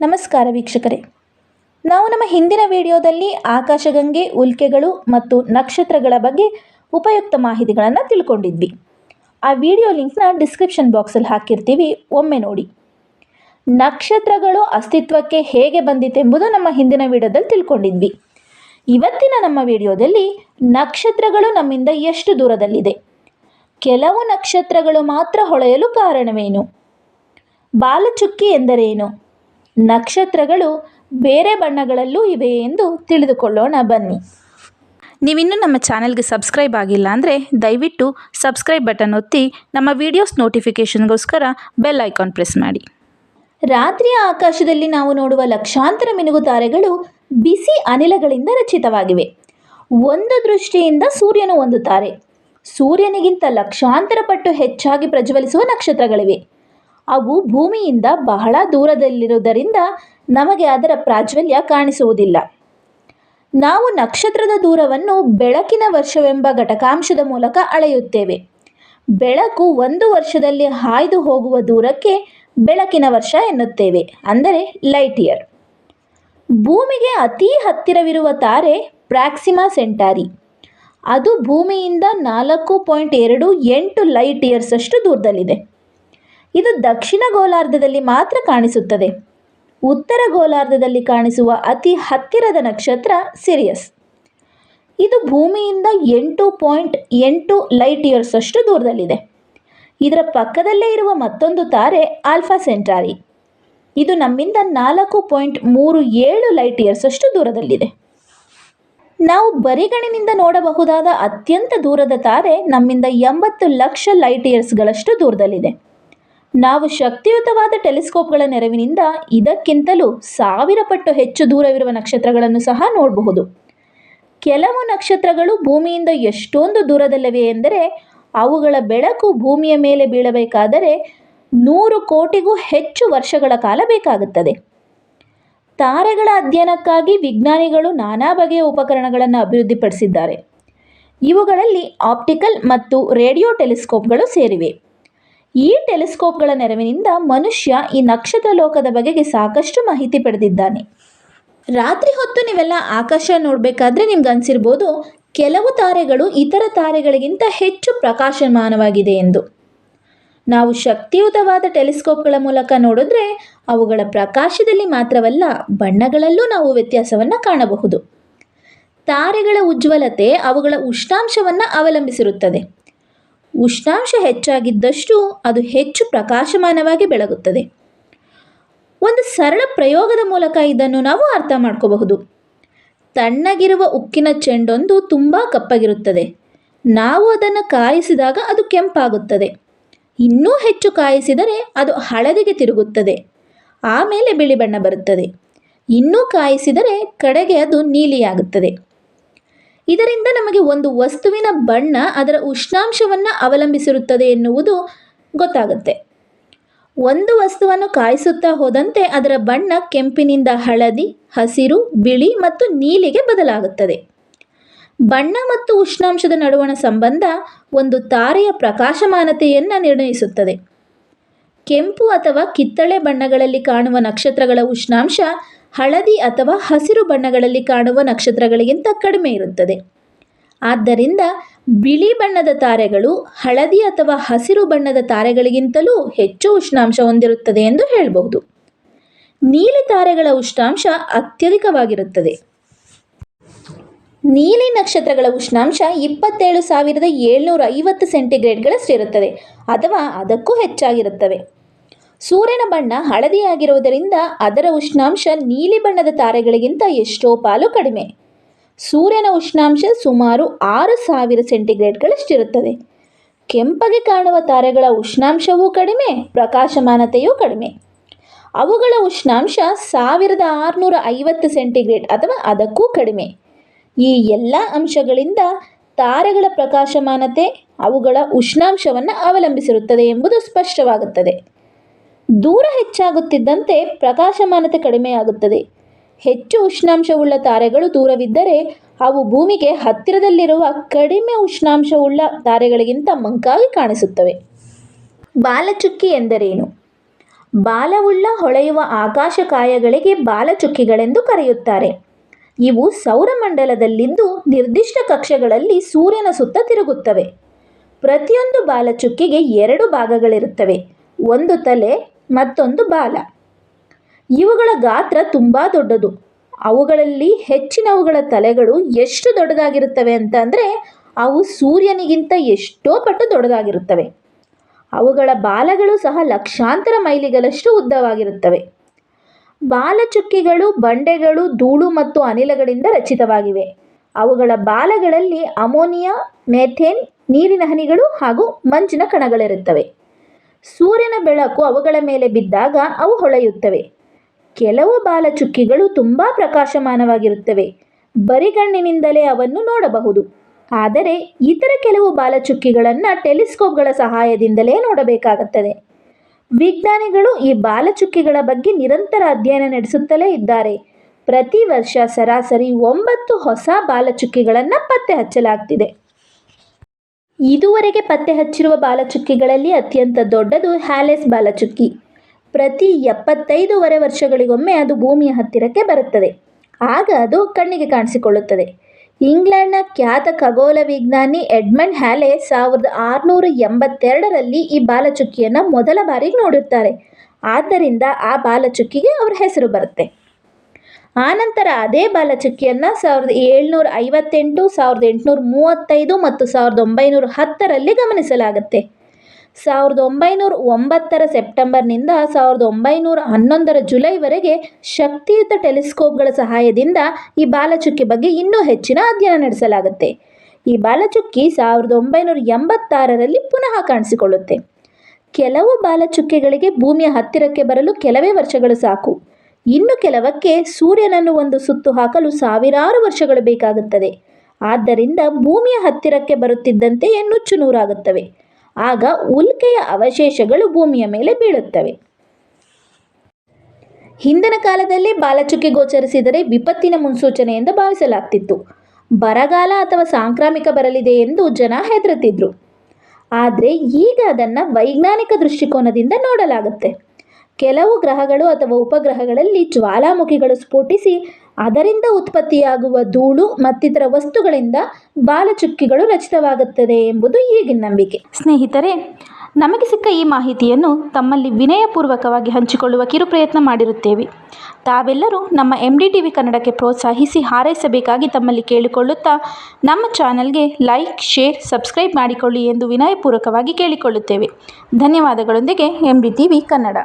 ನಮಸ್ಕಾರ ವೀಕ್ಷಕರೇ. ನಾವು ನಮ್ಮ ಹಿಂದಿನ ವಿಡಿಯೋದಲ್ಲಿ ಆಕಾಶಗಂಗೆ, ಉಲ್ಕೆಗಳು ಮತ್ತು ನಕ್ಷತ್ರಗಳ ಬಗ್ಗೆ ಉಪಯುಕ್ತ ಮಾಹಿತಿಗಳನ್ನು ತಿಳ್ಕೊಂಡಿದ್ವಿ. ಆ ವಿಡಿಯೋ ಲಿಂಕ್ನ ಡಿಸ್ಕ್ರಿಪ್ಷನ್ ಬಾಕ್ಸಲ್ಲಿ ಹಾಕಿರ್ತೀವಿ, ಒಮ್ಮೆ ನೋಡಿ. ನಕ್ಷತ್ರಗಳು ಅಸ್ತಿತ್ವಕ್ಕೆ ಹೇಗೆ ಬಂದಿತೆಂಬುದು ನಮ್ಮ ಹಿಂದಿನ ವಿಡಿಯೋದಲ್ಲಿ ತಿಳ್ಕೊಂಡಿದ್ವಿ. ಇವತ್ತಿನ ನಮ್ಮ ವಿಡಿಯೋದಲ್ಲಿ ನಕ್ಷತ್ರಗಳು ನಮ್ಮಿಂದ ಎಷ್ಟು ದೂರದಲ್ಲಿದೆ? ಕೆಲವು ನಕ್ಷತ್ರಗಳು ಮಾತ್ರ ಹೊಳೆಯಲು ಕಾರಣವೇನು? ಬಾಲಚುಕ್ಕಿ ಎಂದರೇನು? ನಕ್ಷತ್ರಗಳು ಬೇರೆ ಬಣ್ಣಗಳಲ್ಲೂ ಇವೆ ಎಂದು ತಿಳಿದುಕೊಳ್ಳೋಣ, ಬನ್ನಿ. ನೀವಿನ್ನೂ ನಮ್ಮ ಚಾನೆಲ್ಗೆ ಸಬ್ಸ್ಕ್ರೈಬ್ ಆಗಿಲ್ಲ ಅಂದರೆ ದಯವಿಟ್ಟು ಸಬ್ಸ್ಕ್ರೈಬ್ ಬಟನ್ ಒತ್ತಿ, ನಮ್ಮ ವಿಡಿಯೋಸ್ ನೋಟಿಫಿಕೇಷನ್ಗೋಸ್ಕರ ಬೆಲ್ ಐಕಾನ್ ಪ್ರೆಸ್ ಮಾಡಿ. ರಾತ್ರಿಯ ಆಕಾಶದಲ್ಲಿ ನಾವು ನೋಡುವ ಲಕ್ಷಾಂತರ ಮಿನುಗು ತಾರೆಗಳು ಬಿಸಿ ಅನಿಲಗಳಿಂದ ರಚಿತವಾಗಿವೆ. ಒಂದು ದೃಷ್ಟಿಯಿಂದ ಸೂರ್ಯನು ಒಂದು ತಾರೆ. ಸೂರ್ಯನಿಗಿಂತ ಲಕ್ಷಾಂತರ ಪಟ್ಟು ಹೆಚ್ಚಾಗಿ ಪ್ರಜ್ವಲಿಸುವ ನಕ್ಷತ್ರಗಳಿವೆ. ಅವು ಭೂಮಿಯಿಂದ ಬಹಳ ದೂರದಲ್ಲಿರುವುದರಿಂದ ನಮಗೆ ಅದರ ಪ್ರಾಜ್ವಲ್ಯ ಕಾಣಿಸುವುದಿಲ್ಲ. ನಾವು ನಕ್ಷತ್ರದ ದೂರವನ್ನು ಬೆಳಕಿನ ವರ್ಷವೆಂಬ ಘಟಕಾಂಶದ ಮೂಲಕ ಅಳೆಯುತ್ತೇವೆ. ಬೆಳಕು ಒಂದು ವರ್ಷದಲ್ಲಿ ಹಾಯ್ದು ಹೋಗುವ ದೂರಕ್ಕೆ ಬೆಳಕಿನ ವರ್ಷ ಎನ್ನುತ್ತೇವೆ, ಅಂದರೆ ಲೈಟ್ ಇಯರ್. ಭೂಮಿಗೆ ಅತಿ ಹತ್ತಿರವಿರುವ ತಾರೆ ಪ್ರಾಕ್ಸಿಮಾ ಸೆಂಟಾರಿ. ಅದು ಭೂಮಿಯಿಂದ ನಾಲ್ಕು ಪಾಯಿಂಟ್ ಎರಡು ಎಂಟು ಲೈಟ್ ಇಯರ್ಸ್ ಅಷ್ಟು ದೂರದಲ್ಲಿದೆ. ಇದು ದಕ್ಷಿಣ ಗೋಲಾರ್ಧದಲ್ಲಿ ಮಾತ್ರ ಕಾಣಿಸುತ್ತದೆ. ಉತ್ತರ ಗೋಲಾರ್ಧದಲ್ಲಿ ಕಾಣಿಸುವ ಅತಿ ಹತ್ತಿರದ ನಕ್ಷತ್ರ ಸಿರಿಯಸ್. ಇದು ಭೂಮಿಯಿಂದ ಎಂಟು ಪಾಯಿಂಟ್ ಎಂಟು ಲೈಟ್ ಇಯರ್ಸ್ ಅಷ್ಟು ದೂರದಲ್ಲಿದೆ. ಇದರ ಪಕ್ಕದಲ್ಲೇ ಇರುವ ಮತ್ತೊಂದು ತಾರೆ ಆಲ್ಫಾ ಸೆಂಟಾರಿ ಇದು ನಮ್ಮಿಂದ ನಾಲ್ಕು ಪಾಯಿಂಟ್ ಮೂರು ಏಳು ಲೈಟ್ ಇಯರ್ಸ್ ಅಷ್ಟು ದೂರದಲ್ಲಿದೆ. ನಾವು ಬರಿಗಣಿನಿಂದ ನೋಡಬಹುದಾದ ಅತ್ಯಂತ ದೂರದ ತಾರೆ ನಮ್ಮಿಂದ ಎಂಬತ್ತು ಲಕ್ಷ ಲೈಟ್ ಇಯರ್ಸ್ಗಳಷ್ಟು ದೂರದಲ್ಲಿದೆ. ನಾವು ಶಕ್ತಿಯುತವಾದ ಟೆಲಿಸ್ಕೋಪ್ಗಳ ನೆರವಿನಿಂದ ಇದಕ್ಕಿಂತಲೂ ಸಾವಿರ ಪಟ್ಟು ಹೆಚ್ಚು ದೂರವಿರುವ ನಕ್ಷತ್ರಗಳನ್ನು ಸಹ ನೋಡಬಹುದು. ಕೆಲವು ನಕ್ಷತ್ರಗಳು ಭೂಮಿಯಿಂದ ಎಷ್ಟೊಂದು ದೂರದಲ್ಲಿವೆ ಎಂದರೆ ಅವುಗಳ ಬೆಳಕು ಭೂಮಿಯ ಮೇಲೆ ಬೀಳಬೇಕಾದರೆ ನೂರು ಕೋಟಿಗೂ ಹೆಚ್ಚು ವರ್ಷಗಳ ಕಾಲ ಬೇಕಾಗುತ್ತದೆ. ತಾರೆಗಳ ಅಧ್ಯಯನಕ್ಕಾಗಿ ವಿಜ್ಞಾನಿಗಳು ನಾನಾ ಬಗೆಯ ಉಪಕರಣಗಳನ್ನು ಅಭಿವೃದ್ಧಿಪಡಿಸಿದ್ದಾರೆ. ಇವುಗಳಲ್ಲಿ ಆಪ್ಟಿಕಲ್ ಮತ್ತು ರೇಡಿಯೋ ಟೆಲಿಸ್ಕೋಪ್ಗಳು ಸೇರಿವೆ. ಈ ಟೆಲಿಸ್ಕೋಪ್ಗಳ ನೆರವಿನಿಂದ ಮನುಷ್ಯ ಈ ನಕ್ಷತ್ರ ಲೋಕದ ಬಗೆಗೆ ಸಾಕಷ್ಟು ಮಾಹಿತಿ ಪಡೆದಿದ್ದಾನೆ. ರಾತ್ರಿ ಹೊತ್ತು ನೀವೆಲ್ಲ ಆಕಾಶ ನೋಡಬೇಕಾದ್ರೆ ನಿಮ್ಗೆ ಅನಿಸಿರ್ಬೋದು, ಕೆಲವು ತಾರೆಗಳು ಇತರ ತಾರೆಗಳಿಗಿಂತ ಹೆಚ್ಚು ಪ್ರಕಾಶಮಾನವಾಗಿದೆ ಎಂದು. ನಾವು ಶಕ್ತಿಯುತವಾದ ಟೆಲಿಸ್ಕೋಪ್ಗಳ ಮೂಲಕ ನೋಡಿದ್ರೆ ಅವುಗಳ ಪ್ರಕಾಶದಲ್ಲಿ ಮಾತ್ರವಲ್ಲ, ಬಣ್ಣಗಳಲ್ಲೂ ನಾವು ವ್ಯತ್ಯಾಸವನ್ನು ಕಾಣಬಹುದು. ತಾರೆಗಳ ಉಜ್ವಲತೆ ಅವುಗಳ ಉಷ್ಣಾಂಶವನ್ನು ಅವಲಂಬಿಸಿರುತ್ತದೆ. ಉಷ್ಣಾಂಶ ಹೆಚ್ಚಾಗಿದ್ದಷ್ಟು ಅದು ಹೆಚ್ಚು ಪ್ರಕಾಶಮಾನವಾಗಿ ಬೆಳಗುತ್ತದೆ. ಒಂದು ಸರಳ ಪ್ರಯೋಗದ ಮೂಲಕ ಇದನ್ನು ನಾವು ಅರ್ಥ ಮಾಡ್ಕೋಬಹುದು. ತಣ್ಣಗಿರುವ ಉಕ್ಕಿನ ಚೆಂಡೊಂದು ತುಂಬ ಕಪ್ಪಗಿರುತ್ತದೆ. ನಾವು ಅದನ್ನು ಕಾಯಿಸಿದಾಗ ಅದು ಕೆಂಪಾಗುತ್ತದೆ. ಇನ್ನೂ ಹೆಚ್ಚು ಕಾಯಿಸಿದರೆ ಅದು ಹಳದಿಗೆ ತಿರುಗುತ್ತದೆ. ಆಮೇಲೆ ಬಿಳಿ ಬಣ್ಣ ಬರುತ್ತದೆ. ಇನ್ನೂ ಕಾಯಿಸಿದರೆ ಕಡೆಗೆ ಅದು ನೀಲಿಯಾಗುತ್ತದೆ. ಇದರಿಂದ ನಮಗೆ ಒಂದು ವಸ್ತುವಿನ ಬಣ್ಣ ಅದರ ಉಷ್ಣಾಂಶವನ್ನು ಅವಲಂಬಿಸಿರುತ್ತದೆ ಎನ್ನುವುದು ಗೊತ್ತಾಗುತ್ತೆ. ಒಂದು ವಸ್ತುವನ್ನು ಕಾಯಿಸುತ್ತಾ ಹೋದಂತೆ ಅದರ ಬಣ್ಣ ಕೆಂಪಿನಿಂದ ಹಳದಿ, ಹಸಿರು, ಬಿಳಿ ಮತ್ತು ನೀಲಿಗೆ ಬದಲಾಗುತ್ತದೆ. ಬಣ್ಣ ಮತ್ತು ಉಷ್ಣಾಂಶದ ನಡುವಣ ಸಂಬಂಧ ಒಂದು ತಾರೆಯ ಪ್ರಕಾಶಮಾನತೆಯನ್ನು ನಿರ್ಣಯಿಸುತ್ತದೆ. ಕೆಂಪು ಅಥವಾ ಕಿತ್ತಳೆ ಬಣ್ಣಗಳಲ್ಲಿ ಕಾಣುವ ನಕ್ಷತ್ರಗಳ ಉಷ್ಣಾಂಶ ಹಳದಿ ಅಥವಾ ಹಸಿರು ಬಣ್ಣಗಳಲ್ಲಿ ಕಾಣುವ ನಕ್ಷತ್ರಗಳಿಗಿಂತ ಕಡಿಮೆ ಇರುತ್ತದೆ. ಆದ್ದರಿಂದ ಬಿಳಿ ಬಣ್ಣದ ತಾರೆಗಳು ಹಳದಿ ಅಥವಾ ಹಸಿರು ಬಣ್ಣದ ತಾರೆಗಳಿಗಿಂತಲೂ ಹೆಚ್ಚು ಉಷ್ಣಾಂಶ ಹೊಂದಿರುತ್ತದೆ ಎಂದು ಹೇಳಬಹುದು. ನೀಲಿ ತಾರೆಗಳ ಉಷ್ಣಾಂಶ ಅತ್ಯಧಿಕವಾಗಿರುತ್ತದೆ. ನೀಲಿ ನಕ್ಷತ್ರಗಳ ಉಷ್ಣಾಂಶ ಇಪ್ಪತ್ತೇಳು ಸಾವಿರದ ಏಳ್ನೂರ ಐವತ್ತು ಸೆಂಟಿಗ್ರೇಡ್ಗಳಷ್ಟಿರುತ್ತದೆ ಅಥವಾ ಅದಕ್ಕೂ ಹೆಚ್ಚಾಗಿರುತ್ತವೆ. ಸೂರ್ಯನ ಬಣ್ಣ ಹಳದಿಯಾಗಿರುವುದರಿಂದ ಅದರ ಉಷ್ಣಾಂಶ ನೀಲಿ ಬಣ್ಣದ ತಾರೆಗಳಿಗಿಂತ ಎಷ್ಟೋ ಪಾಲು ಕಡಿಮೆ. ಸೂರ್ಯನ ಉಷ್ಣಾಂಶ ಸುಮಾರು ಆರು ಸಾವಿರ ಸೆಂಟಿಗ್ರೇಡ್ಗಳಷ್ಟಿರುತ್ತದೆ. ಕೆಂಪಗೆ ಕಾಣುವ ತಾರೆಗಳ ಉಷ್ಣಾಂಶವೂ ಕಡಿಮೆ, ಪ್ರಕಾಶಮಾನತೆಯೂ ಕಡಿಮೆ. ಅವುಗಳ ಉಷ್ಣಾಂಶ ಸಾವಿರದ ಆರುನೂರ ಐವತ್ತು ಸೆಂಟಿಗ್ರೇಡ್ ಅಥವಾ ಅದಕ್ಕೂ ಕಡಿಮೆ. ಈ ಎಲ್ಲ ಅಂಶಗಳಿಂದ ತಾರೆಗಳ ಪ್ರಕಾಶಮಾನತೆ ಅವುಗಳ ಉಷ್ಣಾಂಶವನ್ನು ಅವಲಂಬಿಸಿರುತ್ತದೆ ಎಂಬುದು ಸ್ಪಷ್ಟವಾಗುತ್ತದೆ. ದೂರ ಹೆಚ್ಚಾಗುತ್ತಿದ್ದಂತೆ ಪ್ರಕಾಶಮಾನತೆ ಕಡಿಮೆಯಾಗುತ್ತದೆ. ಹೆಚ್ಚು ಉಷ್ಣಾಂಶವುಳ್ಳ ತಾರೆಗಳು ದೂರವಿದ್ದರೆ ಅವು ಭೂಮಿಗೆ ಹತ್ತಿರದಲ್ಲಿರುವ ಕಡಿಮೆ ಉಷ್ಣಾಂಶವುಳ್ಳ ತಾರೆಗಳಿಗಿಂತ ಮಂಕಾಗಿ ಕಾಣಿಸುತ್ತವೆ. ಬಾಲಚುಕ್ಕಿ ಎಂದರೇನು? ಬಾಲವುಳ್ಳ ಹೊಳೆಯುವ ಆಕಾಶಕಾಯಗಳಿಗೆ ಬಾಲಚುಕ್ಕಿಗಳೆಂದು ಕರೆಯುತ್ತಾರೆ. ಇವು ಸೌರಮಂಡಲದಲ್ಲಿದ್ದು ನಿರ್ದಿಷ್ಟ ಕಕ್ಷೆಗಳಲ್ಲಿ ಸೂರ್ಯನ ಸುತ್ತ ತಿರುಗುತ್ತವೆ. ಪ್ರತಿಯೊಂದು ಬಾಲಚುಕ್ಕಿಗೆ ಎರಡು ಭಾಗಗಳಿರುತ್ತವೆ. ಒಂದು ತಲೆ ಮತ್ತೊಂದು ಬಾಲ. ಇವುಗಳ ಗಾತ್ರ ತುಂಬ ದೊಡ್ಡದು. ಅವುಗಳಲ್ಲಿ ಹೆಚ್ಚಿನವುಗಳ ತಲೆಗಳು ಎಷ್ಟು ದೊಡ್ಡದಾಗಿರುತ್ತವೆ ಅಂತ ಅಂದರೆ ಅವು ಸೂರ್ಯನಿಗಿಂತ ಎಷ್ಟೋ ಪಟ್ಟು ದೊಡ್ಡದಾಗಿರುತ್ತವೆ. ಅವುಗಳ ಬಾಲಗಳು ಸಹ ಲಕ್ಷಾಂತರ ಮೈಲಿಗಳಷ್ಟು ಉದ್ದವಾಗಿರುತ್ತವೆ. ಬಾಲಚುಕ್ಕಿಗಳು ಬಂಡೆಗಳು, ಧೂಳು ಮತ್ತು ಅನಿಲಗಳಿಂದ ರಚಿತವಾಗಿವೆ. ಅವುಗಳ ಬಾಲಗಳಲ್ಲಿ ಅಮೋನಿಯಾ, ಮೆಥೇನ್, ನೀರಿನ ಹನಿಗಳು ಹಾಗೂ ಮಂಜಿನ ಕಣಗಳಿರುತ್ತವೆ. ಸೂರ್ಯನ ಬೆಳಕು ಅವುಗಳ ಮೇಲೆ ಬಿದ್ದಾಗ ಅವು ಹೊಳೆಯುತ್ತವೆ. ಕೆಲವು ಬಾಲಚುಕ್ಕಿಗಳು ತುಂಬ ಪ್ರಕಾಶಮಾನವಾಗಿರುತ್ತವೆ. ಬರಿಗಣ್ಣಿನಿಂದಲೇ ಅವನ್ನು ನೋಡಬಹುದು. ಆದರೆ ಇತರ ಕೆಲವು ಬಾಲಚುಕ್ಕಿಗಳನ್ನು ಟೆಲಿಸ್ಕೋಪ್ಗಳ ಸಹಾಯದಿಂದಲೇ ನೋಡಬೇಕಾಗುತ್ತದೆ. ವಿಜ್ಞಾನಿಗಳು ಈ ಬಾಲಚುಕ್ಕಿಗಳ ಬಗ್ಗೆ ನಿರಂತರ ಅಧ್ಯಯನ ನಡೆಸುತ್ತಲೇ ಇದ್ದಾರೆ. ಪ್ರತಿ ವರ್ಷ ಸರಾಸರಿ ಒಂಬತ್ತು ಹೊಸ ಬಾಲಚುಕ್ಕಿಗಳನ್ನು ಪತ್ತೆ ಹಚ್ಚಲಾಗ್ತಿದೆ. ಇದುವರೆಗೆ ಪತ್ತೆ ಹಚ್ಚಿರುವ ಬಾಲಚುಕ್ಕಿಗಳಲ್ಲಿ ಅತ್ಯಂತ ದೊಡ್ಡದು ಹ್ಯಾಲೆಸ್ ಬಾಲಚುಕ್ಕಿ. ಪ್ರತಿ ಎಪ್ಪತ್ತೈದೂವರೆ ವರ್ಷಗಳಿಗೊಮ್ಮೆ ಅದು ಭೂಮಿಯ ಹತ್ತಿರಕ್ಕೆ ಬರುತ್ತದೆ. ಆಗ ಅದು ಕಣ್ಣಿಗೆ ಕಾಣಿಸಿಕೊಳ್ಳುತ್ತದೆ. ಇಂಗ್ಲೆಂಡ್ನ ಖ್ಯಾತ ಖಗೋಳ ವಿಜ್ಞಾನಿ ಎಡ್ಮಂಡ್ ಹ್ಯಾಲೆ ಸಾವಿರದ ಆರುನೂರ ಎಂಬತ್ತೆರಡರಲ್ಲಿ ಈ ಬಾಲಚುಕ್ಕಿಯನ್ನು ಮೊದಲ ಬಾರಿಗೆ ನೋಡುತ್ತಾರೆ ಆದ್ದರಿಂದ ಆ ಬಾಲಚುಕ್ಕಿಗೆ ಅವರ ಹೆಸರು ಬರುತ್ತೆ. ಆನಂತರ ಅದೇ ಬಾಲಚುಕ್ಕಿಯನ್ನು ಸಾವಿರದ ಏಳ್ನೂರ ಐವತ್ತೆಂಟು, ಸಾವಿರದ ಎಂಟುನೂರ ಮೂವತ್ತೈದು ಮತ್ತು ಸಾವಿರದ ಒಂಬೈನೂರ ಹತ್ತರಲ್ಲಿ ಗಮನಿಸಲಾಗುತ್ತೆ. ಸಾವಿರದ ಒಂಬೈನೂರ ಒಂಬತ್ತರ ಸೆಪ್ಟೆಂಬರ್ನಿಂದ ಸಾವಿರದ ಒಂಬೈನೂರ ಹನ್ನೊಂದರ ಜುಲೈವರೆಗೆ ಶಕ್ತಿಯುತ ಟೆಲಿಸ್ಕೋಪ್ಗಳ ಸಹಾಯದಿಂದ ಈ ಬಾಲಚುಕ್ಕಿ ಬಗ್ಗೆ ಇನ್ನೂ ಹೆಚ್ಚಿನ ಅಧ್ಯಯನ ನಡೆಸಲಾಗುತ್ತೆ. ಈ ಬಾಲಚುಕ್ಕಿ ಸಾವಿರದ ಒಂಬೈನೂರ ಎಂಬತ್ತಾರರಲ್ಲಿ ಪುನಃ ಕಾಣಿಸಿಕೊಳ್ಳುತ್ತೆ. ಕೆಲವು ಬಾಲಚುಕ್ಕಿಗಳಿಗೆ ಭೂಮಿಯ ಹತ್ತಿರಕ್ಕೆ ಬರಲು ಕೆಲವೇ ವರ್ಷಗಳು ಸಾಕು. ಇನ್ನು ಕೆಲವಕ್ಕೆ ಸೂರ್ಯನನ್ನು ಒಂದು ಸುತ್ತು ಹಾಕಲು ಸಾವಿರಾರು ವರ್ಷಗಳು ಬೇಕಾಗುತ್ತದೆ. ಆದ್ದರಿಂದ ಭೂಮಿಯ ಹತ್ತಿರಕ್ಕೆ ಬರುತ್ತಿದ್ದಂತೆಯೇ ನುಚ್ಚು ನೂರಾಗುತ್ತವೆ. ಆಗ ಉಲ್ಕೆಯ ಅವಶೇಷಗಳು ಭೂಮಿಯ ಮೇಲೆ ಬೀಳುತ್ತವೆ. ಹಿಂದಿನ ಕಾಲದಲ್ಲಿ ಬಾಲಚುಕ್ಕೆ ಗೋಚರಿಸಿದರೆ ವಿಪತ್ತಿನ ಮುನ್ಸೂಚನೆ ಎಂದು ಭಾವಿಸಲಾಗ್ತಿತ್ತು. ಬರಗಾಲ ಅಥವಾ ಸಾಂಕ್ರಾಮಿಕ ಬರಲಿದೆ ಎಂದು ಜನ ಹೆದರುತ್ತಿದ್ರು. ಆದರೆ ಈಗ ಅದನ್ನು ವೈಜ್ಞಾನಿಕ ದೃಷ್ಟಿಕೋನದಿಂದ ನೋಡಲಾಗುತ್ತೆ. ಕೆಲವು ಗ್ರಹಗಳು ಅಥವಾ ಉಪಗ್ರಹಗಳಲ್ಲಿ ಜ್ವಾಲಾಮುಖಿಗಳು ಸ್ಫೋಟಿಸಿ, ಅದರಿಂದ ಉತ್ಪತ್ತಿಯಾಗುವ ಧೂಳು ಮತ್ತಿತರ ವಸ್ತುಗಳಿಂದ ಬಾಲಚುಕ್ಕಿಗಳು ರಚಿತವಾಗುತ್ತದೆ ಎಂಬುದು ಈಗಿನ ನಂಬಿಕೆ. ಸ್ನೇಹಿತರೆ, ನಮಗೆ ಸಿಕ್ಕ ಈ ಮಾಹಿತಿಯನ್ನು ತಮ್ಮಲ್ಲಿ ವಿನಯಪೂರ್ವಕವಾಗಿ ಹಂಚಿಕೊಳ್ಳುವ ಕಿರು ಪ್ರಯತ್ನ ಮಾಡಿರುತ್ತೇವೆ. ತಾವೆಲ್ಲರೂ ನಮ್ಮ ಎಂ ಡಿ ಟಿ ವಿ ಕನ್ನಡಕ್ಕೆ ಪ್ರೋತ್ಸಾಹಿಸಿ ಹಾರೈಸಬೇಕಾಗಿ ತಮ್ಮಲ್ಲಿ ಕೇಳಿಕೊಳ್ಳುತ್ತಾ, ನಮ್ಮ ಚಾನಲ್ಗೆ ಲೈಕ್, ಶೇರ್, ಸಬ್ಸ್ಕ್ರೈಬ್ ಮಾಡಿಕೊಳ್ಳಿ ಎಂದು ವಿನಯಪೂರ್ವಕವಾಗಿ ಕೇಳಿಕೊಳ್ಳುತ್ತೇವೆ. ಧನ್ಯವಾದಗಳೊಂದಿಗೆ M D T V Kannada.